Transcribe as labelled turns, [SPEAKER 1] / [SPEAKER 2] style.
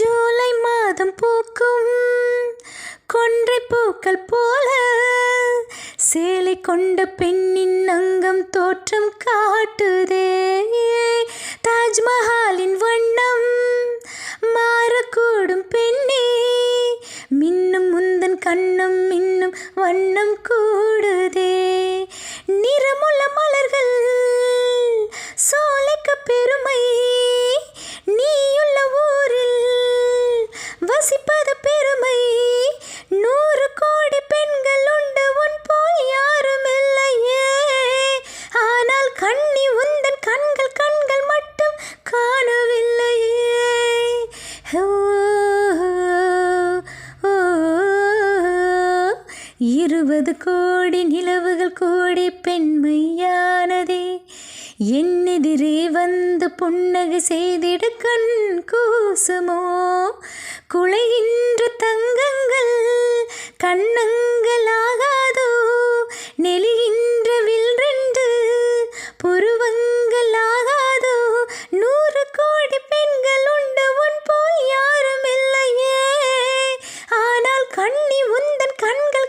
[SPEAKER 1] ஜூலை மாதம் பூக்கும் கொன்றை பூக்கள் போல சேலை கொண்ட பெண்ணின் அங்கம் தோற்றம் காட்டுதே. தாஜ்மஹாலின் வண்ணம் மாறக்கூடும் பெண்ணே மின்னும் முந்தன் கண்ணம் மின்னும் வண்ணம் கூடுதே. வாசிப்பது பெருமை. நூறு கோடி பெண்கள் உண்டு உன் போல் யாரும் இல்லையே. ஆனால் கண்ணி உந்தன் கண்கள் கண்கள் மட்டும் காணவில்லையே. ஓ, இருபது கோடி நிலவுகள் கோடி பெண்மையானதே. என்னெதிரே வந்து புன்னகை செய்திட கண் கூசுமோ. குளையின்று தங்கங்கள் கண்ணங்களாகாதோ? நெளிகின்ற வில் ரெண்டு புருவங்கள் ஆகாதோ நூறு கோடி பெண்கள் உண்டு உன் போல் யாரும் இல்லையே. ஆனால் கண்ணி உந்தன் கண்கள்